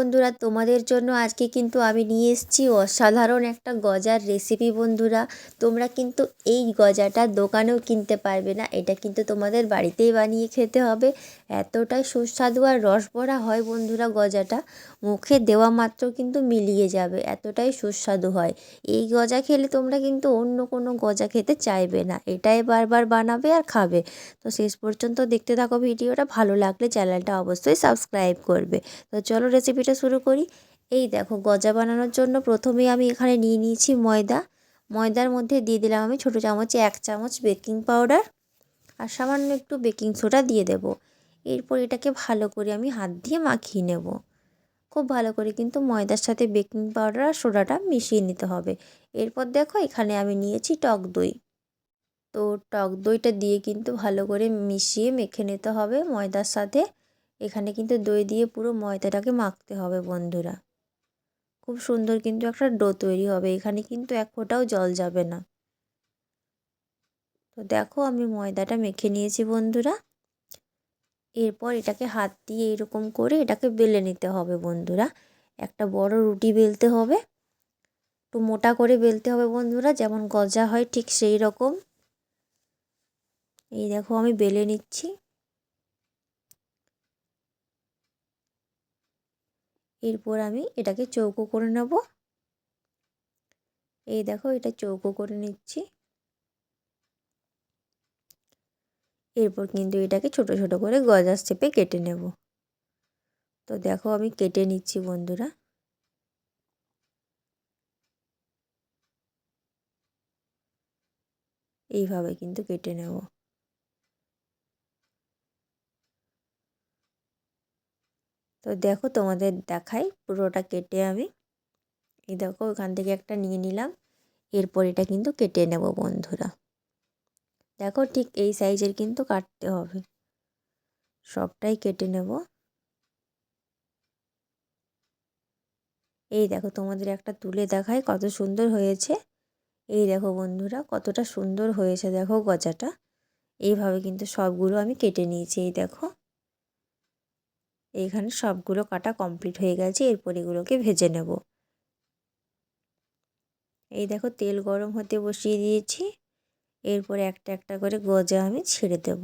বন্ধুরা, তোমাদের জন্য আজকে কিন্তু আমি নিয়ে এসেছি অসাধারণ একটা গজার রেসিপি বন্ধুরা। তোমরা কিন্তু এই গজাটা দোকানেও কিনতে পারবে না, এটা কিন্তু তোমাদের বাড়িতেই বানিয়ে খেতে হবে। এতটাই সুস্বাদু আর রস ভরা হয় বন্ধুরা গজাটা, মুখে দেওয়া মাত্র কিন্তু মিলিয়ে যাবে, এতটাই সুস্বাদু হয়। এই গজা খেলে তোমরা কিন্তু অন্য কোনো গজা খেতে চাইবে না, এটাই বারবার বানাবে আর খাবে। তো শেষ পর্যন্ত দেখতে থাকো ভিডিওটা, ভালো লাগলে চ্যানেলটা অবশ্যই সাবস্ক্রাইব করবে। তো চলো রেসিপিটা শুরু করি। এই দেখো, গজা বানানোর জন্য প্রথমেই আমি এখানে নিয়ে নিয়েছি ময়দা। ময়দার মধ্যে দিয়ে দিলাম আমি ছোটো চামচে এক চামচ বেকিং পাউডার আর সামান্য একটু বেকিং সোডা দিয়ে দেব। এরপর এটাকে ভালো করে আমি হাত দিয়ে মাখিয়ে নেব। খুব ভালো করে কিন্তু ময়দার সাথে বেকিং পাউডার আর সোডাটা মিশিয়ে নিতে হবে। এরপর দেখো, এখানে আমি নিয়েছি টক দই। তো টক দইটা দিয়ে কিন্তু ভালো করে মিশিয়ে মেখে নিতে হবে ময়দার সাথে। এখানে কিন্তু দই দিয়ে পুরো ময়দাটাকে মাখতে হবে বন্ধুরা। খুব সুন্দর কিন্তু একটা ডো তৈরি হবে, এখানে কিন্তু এক ফোঁটাও জল যাবে না। তো দেখো আমি ময়দাটা মেখে নিয়েছি বন্ধুরা। এরপর এটাকে হাত দিয়ে এরকম করে এটাকে বেলে নিতে হবে বন্ধুরা। একটা বড় রুটি বেলতে হবে, একটু মোটা করে বেলতে হবে বন্ধুরা, যেমন গজা হয় ঠিক সেই রকম। এই দেখো আমি বেলে নিচ্ছি। এরপর আমি এটাকে চৌকো করে নেব। এই দেখো, এটা চৌকো করে নিচ্ছি। এরপর কিন্তু এটাকে ছোট ছোট করে গজার চেপে কেটে নেব। তো দেখো, আমি কেটে নিচ্ছি বন্ধুরা। এইভাবে কিন্তু কেটে নেব। তো দেখো তোমাদের দেখাই পুরোটা কেটে আমি। এই দেখো ওখান থেকে একটা নিয়ে নিলাম, এরপর এটা কিন্তু কেটে নেব বন্ধুরা। দেখো ঠিক এই সাইজের কিন্তু কাটতে হবে। সবটাই কেটে নেব। এই দেখো তোমাদের একটা তুলে দেখায় কত সুন্দর হয়েছে। এই দেখো বন্ধুরা কতটা সুন্দর হয়েছে দেখো গজাটা। এইভাবে কিন্তু সবগুলো আমি কেটে নিয়েছি, এই দেখো। এইখানে সবগুলো কাটা কমপ্লিট হয়ে গেছে, এরপর এগুলোকে ভেজে নেব। এই দেখো তেল গরম হতে বসিয়ে দিয়েছি, এরপর একটা একটা করে গজা আমি ছেড়ে দেব।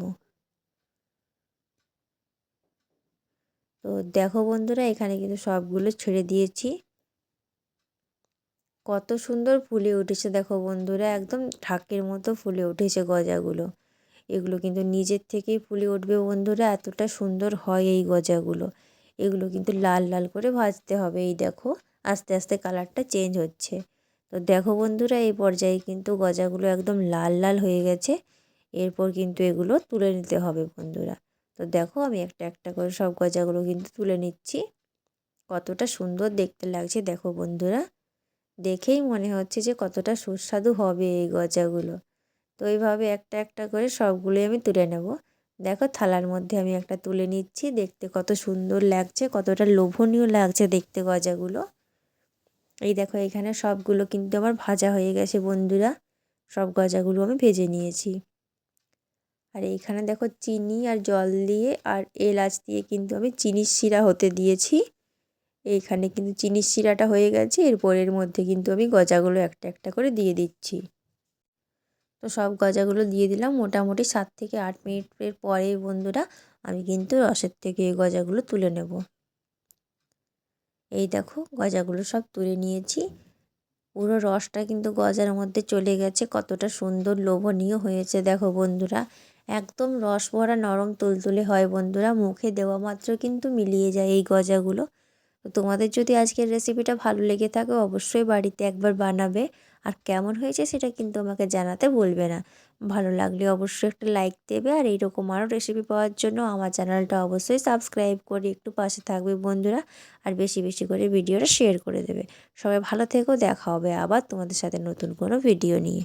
তো দেখো বন্ধুরা, এখানে কিন্তু সবগুলো ছেড়ে দিয়েছি। কত সুন্দর ফুলে উঠেছে দেখো বন্ধুরা, একদম ঢাকের মতো ফুলে উঠেছে গজাগুলো। এগুলো কিন্তু নিজের থেকেই ফুলে উঠবে বন্ধুরা, এতটা সুন্দর হয় এই গজাগুলো। এগুলো কিন্তু লাল লাল করে ভাজতে হবে, এই দেখো, আস্তে আস্তে কালারটা চেঞ্জ হচ্ছে। তো দেখো বন্ধুরা, এই পর্যায়ে কিন্তু গজাগুলো একদম লাল লাল হয়ে গেছে। এরপর কিন্তু এগুলো তুলে নিতে হবে বন্ধুরা। তো দেখো, আমি একটা একটা করে সব গজাগুলো কিন্তু তুলে নিচ্ছি। কতটা সুন্দর দেখতে লাগছে, দেখো বন্ধুরা। দেখেই মনে হচ্ছে যে কতটা সুস্বাদু হবে এই গজাগুলো। তো এইভাবে একটা একটা করে সবগুলোই আমি তুলে নেব। দেখো থালার মধ্যে আমি একটা তুলে নিচ্ছি, দেখতে কত সুন্দর লাগছে, কতটা লোভনীয় লাগছে দেখতে গজাগুলো। এই দেখো এখানে সবগুলো কিন্তু আমার ভাজা হয়ে গেছে বন্ধুরা, সব গজাগুলো আমি ভেজে নিয়েছি। আর এইখানে দেখো চিনি আর জল দিয়ে আর এলাচ দিয়ে কিন্তু আমি চিনির শিরা হতে দিয়েছি। এইখানে কিন্তু চিনির শিরাটা হয়ে গেছে এরপর এর মধ্যে কিন্তু আমি গজাগুলো একটা একটা করে দিয়ে দিচ্ছি। তো সব গজাগুলো দিয়ে দিলাম। মোটামুটি সাত থেকে আট মিনিটের পরে বন্ধুরা আমি কিন্তু রসের থেকে এই গজাগুলো তুলে নেব। এই দেখো গজাগুলো সব তুলে নিয়েছি। পুরো রসটা কিন্তু গজার মধ্যে চলে গেছে। কতটা সুন্দর লোভনীয় হয়েছে দেখো বন্ধুরা। একদম রস ভরা নরম তুলতুলে হয় বন্ধুরা। মুখে দেওয়া মাত্র কিন্তু মিলিয়ে যায় এই গজাগুলো। তো তোমাদের যদি আজকের রেসিপিটা ভালো লেগে থাকে, অবশ্যই বাড়িতে একবার বানাবে। আর কেমন হয়েছে সেটা কিন্তু আমাকে জানাতে বলবে না। ভালো লাগলে অবশ্যই একটা লাইক দেবে আর এইরকম আরও রেসিপি পাওয়ার জন্য আমার চ্যানেলটা অবশ্যই সাবস্ক্রাইব করে একটু পাশে থাকবে বন্ধুরা। আর বেশি বেশি করে ভিডিওটা শেয়ার করে দেবে। সবাই ভালো থেকো, দেখা হবে আবার তোমাদের সাথে নতুন কোনো ভিডিও নিয়ে।